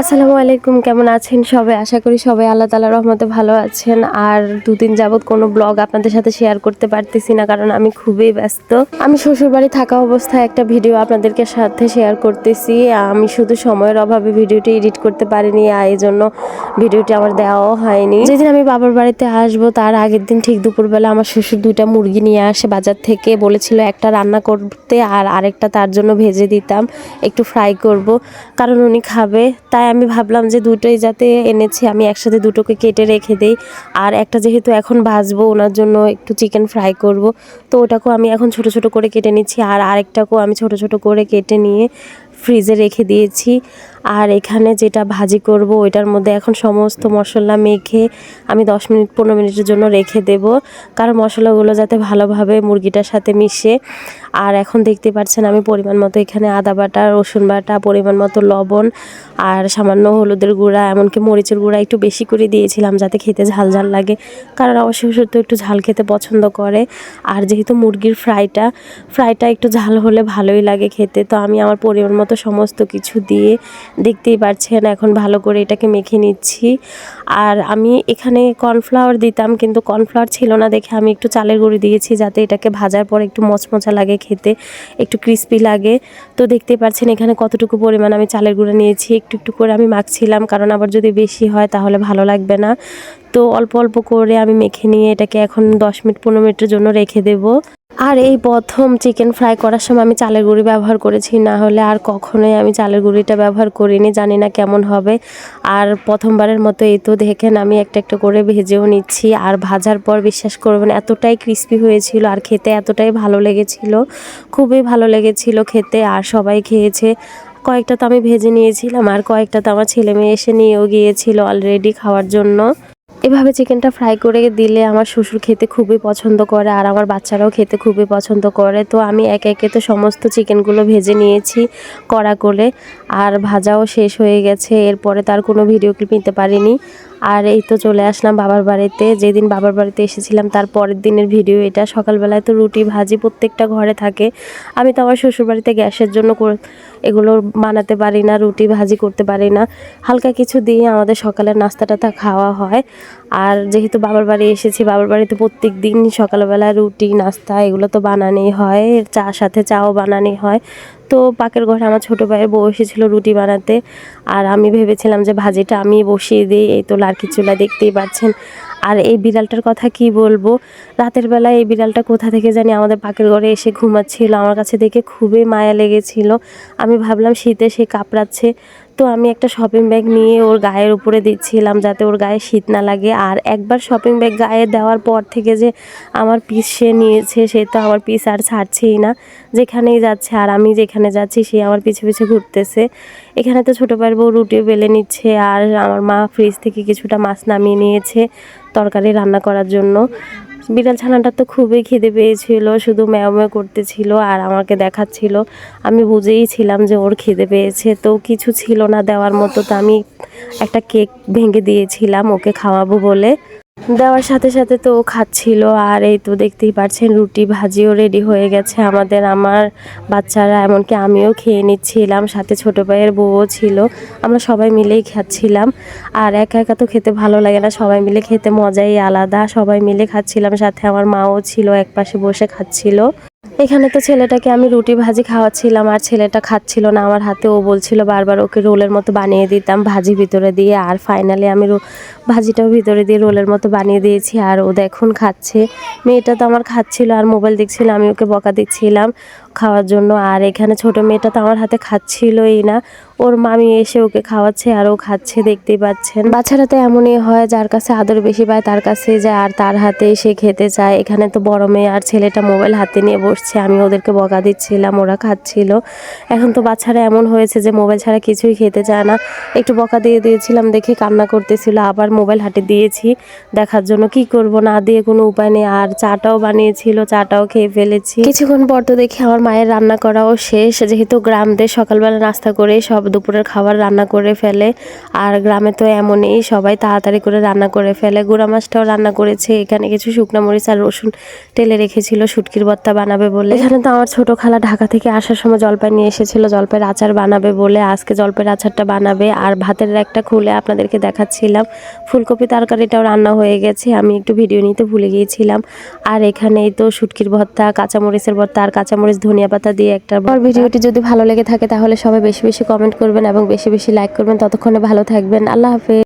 আসসালামু আলাইকুম, কেমন আছেন সবাই? আশা করি সবাই আল্লাহ তালা রহমতে ভালো আছেন। আর দুদিন যাবৎ কোনো ব্লগ আপনাদের সাথে শেয়ার করতে পারতেছি না, কারণ আমি খুবই ব্যস্ত। আমি শ্বশুরবাড়ি থাকা অবস্থায় একটা ভিডিও আপনাদেরকে সাথে শেয়ার করতেছি। আমি শুধু সময়ের অভাবে ভিডিওটি এডিট করতে পারিনি, আর এই জন্য ভিডিওটি আমার দেওয়াও হয়নি। যেদিন আমি বাবার বাড়িতে আসব, তার আগের দিন ঠিক দুপুরবেলা আমার শ্বশুর দুইটা মুরগি নিয়ে আসে বাজার থেকে। বলেছিল একটা রান্না করতে আর আরেকটা তার জন্য ভেজে দিতাম, একটু ফ্রাই করব, কারণ উনি খাবে। তাই আমি ভাবলাম যে দুটোই যাতে এনেছি, আমি একসাথে দুটোকে কেটে রেখে দেই। আর একটা যেহেতু এখন ভাজবো, ওনার জন্য একটু চিকেন ফ্রাই করব। তো ওটাকেও আমি এখন ছোট ছোট করে কেটে নিচ্ছি, আর আরেকটাকেও আমি ছোট ছোট করে কেটে নিয়ে ফ্রিজে রেখে দিয়েছি। আর এখানে যেটা ভাজি করব, ওইটার মধ্যে এখন সমস্ত মশলা মেখে আমি দশ মিনিট, পনেরো মিনিটের জন্য রেখে দেব। কারণ মশলাগুলো যাতে ভালোভাবে মুরগিটার সাথে মিশে। আর এখন দেখতে পাচ্ছেন আমি পরিমাণ মতো এখানে আদা বাটা, রসুন বাটা, পরিমাণ মতো লবণ আর সামান্য হলুদের গুঁড়া, এমনকি মরিচের গুঁড়া একটু বেশি করে দিয়েছিলাম যাতে খেতে ঝাল ঝাল লাগে। কারণ আমার শ্বশুর তো একটু ঝাল খেতে পছন্দ করে। আর যেহেতু মুরগির ফ্রাইটা ফ্রাইটা একটু ঝাল হলে ভালোই লাগে খেতে। তো আমি আমার পরিমাণ মতো সমস্ত কিছু দিয়ে দেখতেই পাচ্ছেন এখন ভালো করে এটাকে মেখে নিচ্ছি। আর আমি এখানে কর্নফ্লাওয়ার দিতাম, কিন্তু কর্নফ্লাওয়ার ছিল না দেখে আমি একটু চালের গুঁড়ি দিয়েছি, যাতে এটাকে ভাজার পর একটু মচমচা লাগে খেতে, একটু ক্রিস্পি লাগে। তো দেখতেই পাচ্ছেন এখানে কতটুকু পরিমাণ আমি চালের গুঁড়ো নিয়েছি, একটু একটু করে আমি মাখছিলাম, কারণ আবার যদি বেশি হয় তাহলে ভালো লাগবে না। তো অল্প অল্প করে আমি মেখে নিয়ে এটাকে এখন দশ মিনিট, পনেরো মিনিটের জন্য রেখে দেবো। আর এই প্রথম চিকেন ফ্রাই করার সময় আমি চালের গুঁড়ি ব্যবহার করেছি, না হলে আর কখনোই আমি চালের গুঁড়িটা ব্যবহার করিনি, জানি না কেমন হবে। আর প্রথমবারের মতো এই তো দেখেন আমি একটা একটা করে ভেজেও নিচ্ছি, আর ভাজার পর বিশ্বাস করবেন এতটাই ক্রিস্পি হয়েছিল আর খেতে এতটাই ভালো লেগেছিল, খুবই ভালো লেগেছিল খেতে, আর সবাই খেয়েছে। কয়েকটা তো আমি ভেজে নিয়েছিলাম, আর কয়েকটা তো আমার ছেলে মেয়ে এসে নিয়েও গিয়েছিল অলরেডি খাওয়ার জন্য। এভাবে চিকেনটা ফ্রাই করে দিলে আমার শ্বশুর খেতে খুবই পছন্দ করে আর আমার বাচ্চারাও খেতে খুবই পছন্দ করে। তো আমি একে একে তো সমস্ত চিকেনগুলো ভেজে নিয়েছি কড়া করে আর ভাজাও শেষ হয়ে গেছে। এরপরে তার কোনো ভিডিও ক্লিপ নিতে পারিনি। আর এই তো চলে আসলাম বাবার বাড়িতে। যেদিন বাবার বাড়িতে এসেছিলাম তার পরের দিনের ভিডিও এটা। সকালবেলায় তো রুটি ভাজি প্রত্যেকটা ঘরে থাকে। আমি তো আমার শ্বশুর বাড়িতে গ্যাসের জন্য এগুলো বানাতে পারি না, রুটি ভাজি করতে পারি না। হালকা কিছু দিয়ে আমাদের সকালের নাস্তাটা খাওয়া হয়। আর যেহেতু বাবার বাড়ি এসেছি, বাবার বাড়িতে প্রত্যেক দিন সকালবেলা রুটি, নাস্তা এগুলো তো বানানোই হয়, চা, সাথে চাও বানানোই হয়। তো পাকের ঘরে আমার ছোটো ভাইয়ের বউ এসেছিল রুটি বানাতে। আর আমি ভেবেছিলাম যে ভাজিটা আমি বসিয়ে দিই, এই তো লার্কি চুলা দেখতেই পাচ্ছেন। আর এই বিড়ালটার কথা কি বলব? রাতের বেলায় এই বিড়ালটা কোথা থেকে জানি আমাদের পাকের ঘরে এসে ঘুমাচ্ছিল। আমার কাছে দেখে খুবই মায়া লেগেছিল। আমি ভাবলাম শীতে সে কাপড়াচ্ছে। তো আমি একটা শপিং ব্যাগ নিয়ে ওর গায়ের উপরে দিচ্ছিলাম যাতে ওর গায়ে শীত না লাগে। আর একবার শপিং ব্যাগ গায়ে দেওয়ার পর থেকে যে আমার পিস সে নিয়েছে, সে তো আমার পিস আর ছাড়ছেই না। যেখানেই যাচ্ছে আর আমি যেখানে যাচ্ছি, সে আমার পিছে পিছে ঘুরতেছে। এখানে তো ছোটো ভাইয়ের বউ রুটি বেলে নিচ্ছে আর আমার মা ফ্রিজ থেকে কিছুটা মাছ নামিয়ে নিয়েছে। তরকারি রান্না করার জন্য। বিড়াল ছানাটা তো খুবই খিদে পেয়েছিল, শুধু ম্যাও করতেছিল আর আমাকে দেখাচ্ছিল। আমি বুঝেই ছিলাম যে ওর খিদে পেয়েছে, তো কিছু ছিল না দেওয়ার মতো, তো আমি একটা কেক ভেঙে দিয়েছিলাম, ওকে খাওয়াবো বলে। দেওয়ার সাথে সাথে তো ও খাচ্ছিল, আর এই তো দেখতেই পাচ্ছেন রুটি ভাজিও রেডি হয়ে গেছে আমাদের, আমার বাচ্চারা, এমনকি আমিও খেয়ে নিচ্ছিলাম, সাথে ছোট ভাইয়ের বউও ছিল, আমরা সবাই মিলেই খাচ্ছিলাম, আর একা একা তো খেতে ভালো লাগে না, সবাই মিলে খেতে মজাই আলাদা, সবাই মিলে খাচ্ছিলাম, সাথে আমার মাও ছিল এক পাশে বসে খাচ্ছিল। এখানে তো ছেলেটাকে আমি রুটি ভাজি খাওয়াচ্ছিলাম আর ছেলেটা খাচ্ছিল না। আমার হাতে ও বলছিল বারবার ওকে রোলের মতো বানিয়ে দিতাম, ভাজি ভিতরে দিয়ে। আর ফাইনালি আমি ভাজিটাও ভিতরে দিয়ে রোলের মতো বানিয়ে দিয়েছি। আর ও দেখুন খাচ্ছে। মেয়েটা তো আমার খাচ্ছিল আর মোবাইল দেখছিল, আমি ওকে বকা দিচ্ছিলাম খাওয়ার জন্য। আর এখানে ছোট মেয়েটা তো আমার হাতে খাচ্ছিলই না। ওর মামি এসে ওকে খাওয়াচ্ছে আর ও খাচ্ছে, দেখতেই পাচ্ছেন। বাচ্চারা তো এমনই হয়, যার কাছে আদর বেশি পায় তার কাছে যায় আর তার হাতে সে খেতে চায়। এখানে তো বড় মেয়ে আর ছেলেটা মোবাইল হাতে নিয়ে বসছে, আমি ওদেরকে বকা দিচ্ছিলাম, ওরা খাচ্ছিল। এখন তো বাচ্চারা এমন হয়েছে যে মোবাইল ছাড়া কিছুই খেতে চায় না। একটু বকা দিয়ে দিয়েছিলাম, দেখে কান্না করতেছিল, আবার মোবাইল হাতে দিয়েছি। দেখার জন্য কি করব, না দিয়ে কোনো উপায় নেই। আর চাটাও বানিয়েছিল, চাটাও খেয়ে ফেলেছি। কিছুক্ষণ পর তো দেখি আমার মায়ের রান্না করাও শেষ। যেহেতু গ্রামদের সকালবেলা নাস্তা করে সব দুপুরের খাবার রান্না করে ফেলে। আর গ্রামে তো এমনই, সবাই তাড়াতাড়ি করে রান্না করে ফেলে। গুঁড়া মাছটাও রান্না করেছে। এখানে কিছু শুকনো মরিচ আর রসুন টেলে রেখেছিল, শুটকির ভর্তা বানাবে বলে। এখানে তো আমার ছোট খালা ঢাকা থেকে আসার সময় জলপাই নিয়ে এসেছিল, জলপাইয়ের আচার বানাবে বলে। আজকে জলপাইয়ের আচারটা বানাবে। আর ভাতের একটা খুলে আপনাদেরকে দেখাচ্ছিলাম। ফুলকপি তরকারিটাও রান্না হয়ে গেছে। আমি একটু ভিডিও নিতে ভুলে গিয়েছিলাম। আর এখানে তো শুটকির ভর্তা, কাঁচামরিচের ভর্তা আর কাঁচামরিচ ধনিয়া পাতা দিয়ে একটা। ভিডিওটি যদি ভালো লেগে থাকে তাহলে সবাই বেশি বেশি কমেন্ট করবেন এবং বেশি বেশি লাইক করবেন। ততক্ষণে ভালো থাকবেন। আল্লাহ হাফেজ।